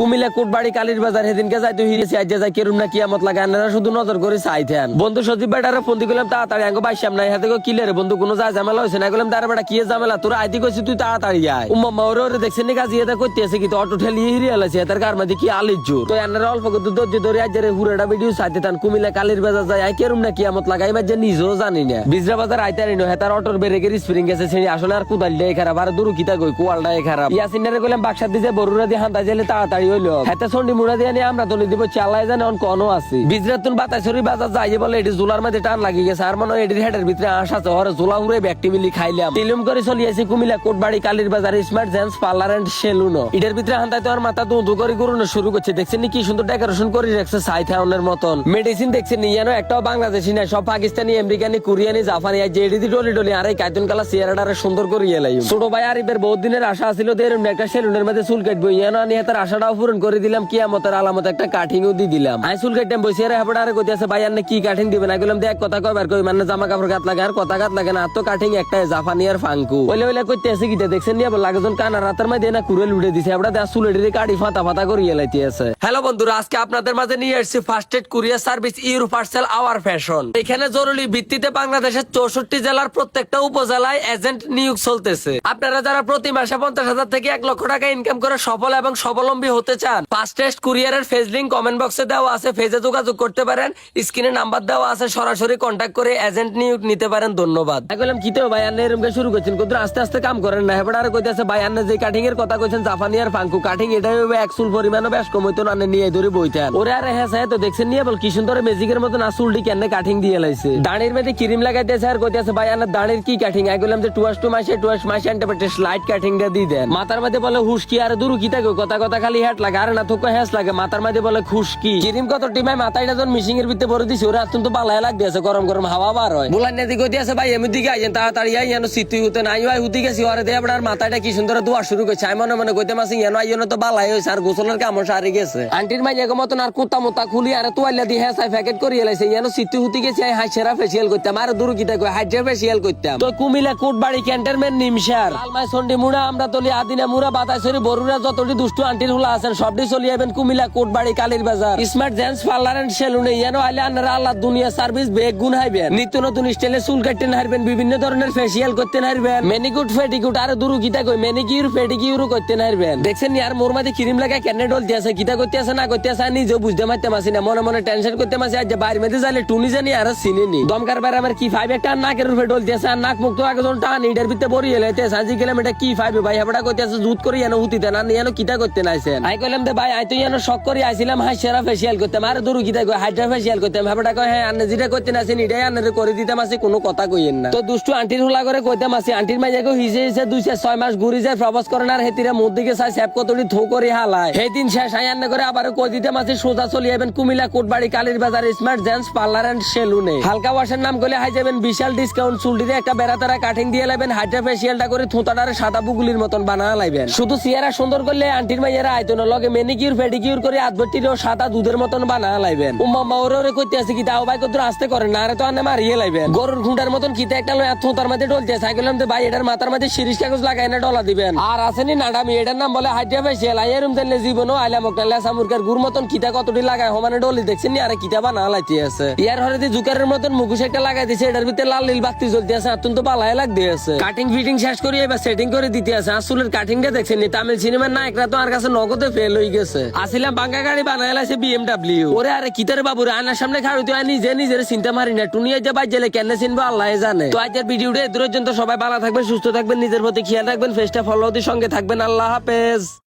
কুমিল্লা কোটবাড়ি কালীর বাজার সেদিনকে যাইতে হিরেছি আজ যাই কেরুম না কিয়ামত লাগে আনারা শুধু নজর করে চাইতেন বন্ধু সজীব বেটারে ফোন দিলাম তাড়াতাড়ি আঙ্গ বাইসাম নাই, হাতে কিলে রে বন্ধু, কোনো যা ঝামেলা হয়েছে না? গেলাম তার বেটা, কি ঝামেলা? তোরা আইতি কইছি তুই তাড়াতাড়ি আয়। উম্মা ওরে ওরে দেখছেন নি কাজী এটা করতে আছে কি তো? অটো ঠেলি হিরে আলাছে তার কার মধ্যে কি আলির জোর? তো আনারা অল্প কত দর্জি ধরে আজ রে হুড়াটা ভিডিও চাইতে তান কুমিল্লা কালীর বাজার যায় আই কেরুম না কিয়ামত লাগাই মাঝে নিজেও জানি না। বিজরা বাজার আইতারি নো হেতার অটোর বেরেকের স্প্রিং গেছে সেই আসলে আর কুদাল দেয় খারাপ, আর দুরু কিতা কই কোয়ালটা খারাপ। ইয়াসিনারে কইলাম, বাক্সার দিছে, বরুরা দিয়ে হান্তা জেলে তাড়াতাড়ি কি সুন্দর ডেকোরেশন করে রাখছে সাই থাউনের মতন। মেডিসিন দেখছেন নি সব পাকিস্তানি, আমেরিকানি ডলি ডলি আর এই সুন্দর করে এলাই ছোট ভাই আরিফের বহুত দিনের আশা ছিল দেরুন একটা সেলুনের মধ্যে চুল কাটবো ইয়ানো আনি আশাটাও পূরণ করে দিলাম, কিয়ামতের আলামত একটা কাটিংও দি দিলাম। আই চুল বসে আরে হাবড়া আরে কইতেছে ভাই আন্নে কি কাটিং দিবেন আমি বললাম দেখ কথা কইবার কই মানে জামা কাপড় গাত লাগে, আর কথা গাত লাগে না তো কাটিং একটাই, জাপানি আর ফাঙ্কু। ওইলে ওইলে কইতেছে কি দেখছেন নি, আবার লাগজন কানা রাতের মধ্যে না কুড়ে লুটে দিছে আমরা দেখ চুল এডিরে কাটি ফাতা ফাতা করে এলাইতে আছে। হ্যালো বন্ধুরা, আজকে আপনাদের মাঝে নিয়ে এসেছি first aid courier service euro parcel our fashion এখানে জরুরি ভিত্তিতে বাংলাদেশের চৌষট্টি জেলার প্রত্যেকটা উপজেলায় এজেন্ট নিয়োগ চলতেছে। আপনারা যারা প্রতি মাসে পঞ্চাশ হাজার থেকে এক লক্ষ টাকা ইনকাম করে সফল এবং স্বাবলম্বী হতে চান ফার্স্টেস্ট কুরিয়ারের ফেজ লিঙ্ক কমেন্ট বক্সে দেওয়া আছে ফেজে যোগাযোগ করতে পারেন স্ক্রিনে নাম্বার দেওয়া আছে, সরাসরি কন্ট্যাক্ট করে এজেন্ট নিয়োগ নিতে পারেন, ধন্যবাদ। বললাম, কি তো ভাই আন্নে এরকম শুরু করছেন? কিন্তু আস্তে আস্তে কাম করেন না। হেবড়া আর কইতেছে ভাই আন্নে যে কাটিং এর কথা কইছেন, জাপানি আর ফাঙ্কু কাটিং এটাই হবে এক চুল পরিমাণও বেশ কম, হইতো না নিয়ে ধরে বইতেন। ওরে আর হ্যাঁ স্যার, তো দেখছেন নিয়ে বল, কি সুন্দর ম্যাজিকের মতন আসুলটি কেন কাটিং দিয়ে লাইছে। দাঁড়ির মধ্যে ক্রিম লাগাইতেছে আর কইতেছে ভাই আন্নে দাঁড়ির কি কাটিং আমি বললাম যে টুয়াস টু মাসে টুয়াস মাসে আনতে পারতে স্লাইড কাটিং দিয়ে দেন। মাথার মধ্যে বলে হুশকি আর দূর কি থাকে কথা কথা, খালি হ্যাট লাগে, আর না, থোকা হ্যাস লাগে, মাথার মধ্যে বলে খুশকি। ক্রিম কত টিমায় মাথায় যখন মিশিং এর ভিতরে ভরে দিছে, ওরা অত্যন্ত বালায় লাগ দিয়েছে গরম গরম হাওয়া বার হয়। বুলান নেদি কই দিয়েছে ভাই, এমনি দিকে আইছেন তাড়াতাড়ি আই, যেন সিটি হতে নাই, ভাই, হুতি গেছি, ওরে দিয়ে আপনার মাথাটা কি সুন্দর দোয়া শুরু করছে। আমি মনে মনে কইতে মাসি, যেন আইন তো বালাই হয়েছে, আর গোসলের কাম সারি গেছে। আন্টির মাই এগো মতন আর কুত্তা মুতা খুলি, আর তোয়াল্লা দিয়ে হ্যাঁ প্যাকেট করে এলাইছে যেন সিটি হুতি গেছি, আই হাইসেরা ফেসিয়াল করতাম, আর দূর কিটা কই হাইড্রা ফেসিয়াল করতাম। তো কুমিলা কোটবাড়ি ক্যান্টনমেন্ট নিমশার লালমাই সন্ডি মুড়া আমরা তলি আদিনা মুড়া বাতাসরি বরুরা, যতটি দুষ্টু আন্টির হুলা আছেন, সবটি চলি যাবেন কুমিলা কোটবাড়ি, কালীর বাজার। স্মার্ট জেন্টস, পার্লার এন্ড সেলুনে যেন আইলে আল্লাহ দুনিয়া সার্ভিস বেগ গুণ হাইবেন। নিত্য নতুন স্টাইলে চুল কাটতে হারবেন বিভিন্ন ধরনের ফেসিয়াল করতে হারবেন মেনিকুট ফেটিকুট আর দুরু কিতা কই মেনিকিউর ফেটিকিউর করতে হারবেন দেখছেন আর মোর মাঝে ক্রিম লাগা কেন ডলতে আছে কিতা করতে আছে, না করতে আছে নিজেও বুঝতে পারতে মাসি না, মনে মনে টেনশন করতে মাসি, আজ বাইরে মেঝে যাইলে টুনি জানি, আর চিনি নি। দমকার বাইরে আমার কি ফাইভ একটা নাকের উপরে ডল ডলতে আছে, আর নাক মুখ তো আগে টান ইটার ভিতরে বড়ি এলাইতে সাজি গেলাম এটা কি ফাইভ ভাই, হাবড়া করতে আছে, জুত করে, এনে হুতিতে না, এনে কিতা করতে নাইছেন। আই কইলাম দে ভাই, আই তো এনে শখ করে আইছিলাম, হাই সেরা ফেসিয়াল আর দুরু কিতা কই হাইড্রা ফেসিয়াল করতাম হাবড়া কয় হ্যাঁ আন্নে যেটা করতে নাছেন এটাই আন্নে করে কোনো কথা কইেন না। তো দুষ্টু আন্টির হুলা করে আন্টির মাইয়াকে হিসে হিসে দুই চার ছয় মাস ঘুরি যায়, প্রবাস করেন আর হেতিরা মুখ দিকে চাই স্যাপ কতটি থো করে হালায়। সেই দিন শেষ, আই আন্নে করে আবার কই দিতাম আছে সোজা চলে যাবেন কুমিল্লা, কোটবাড়ি, কালীর বাজার স্মার্ট জেন্টস পার্লার এন্ড সেলুনে হালকা ওয়াশের নাম করলে হাই যাবেন, বিশাল ডিসকাউন্ট চুলটিতে একটা বেড়াতারা কাটিং দিয়ে লাইবেন হাইড্রা ফেসিয়ালটা করে থুতাটারে সাদা বুগুলির মতন বানা লাইবেন। শুধু চেহারা সুন্দর করলে আন্টির মাইয়ারা আইতো না লগে মেনিকিউর ফেডিকিউর করে আদবটিরও সাদা দুধের মতন বানা লাইবেন। উম্মা ওরে কইতে আছে কি, তাও আসতে করে না, আরে তো আনে মারিয়ে লাইবেন। গরুর খুঁটার মতন কিতে একটা লয় ডলতে ভাই, এটার মাথার শিরিষ কাগজ লাগাই না, ডলা দিবেন। আর আসেনি নাম বলে মুরগার গুর মতন কিতা কতটি লাগায় সমানে ডলি দেখছেন নি, আরে কিতা বানা লাইতে আছে। ইয়ার হরে জুকারের মতন মুখোশ একটা লাগাই দিছে, এটার ভিতরে লাল নীল বাতি জ্বলতে আছে পালায় লাগ দিয়ে আছে। কাটিং ফিটিং শেষ করে এবার সেটিং করে দিতে আছে। আসলের কাটিংটা দেখছেন তামিল সিনেমার নায়করা তো আর কাছে নগদে ফেল হয়ে গেছে। আসিলাম বাঙ্গা গাড়ি বানাই লাইছে বিএমডাব্লিউ ওরে আরে কিতারে বাবু রে আয়নার সামনে খাড়ি তুই নিজে নিজের চিন্তা মারি না। টুনিয়া যে বাই জেলে কেন চিনবো আল্লাহ জানে। তো আজকের ভিডিওটা এদুরের জন্য সবাই ভালো থাকবেন সুস্থ থাকবেন নিজের প্রতি খেয়াল রাখবেন ফেসটা ফলো সঙ্গে থাকবেন। আল্লাহ হাফেজ।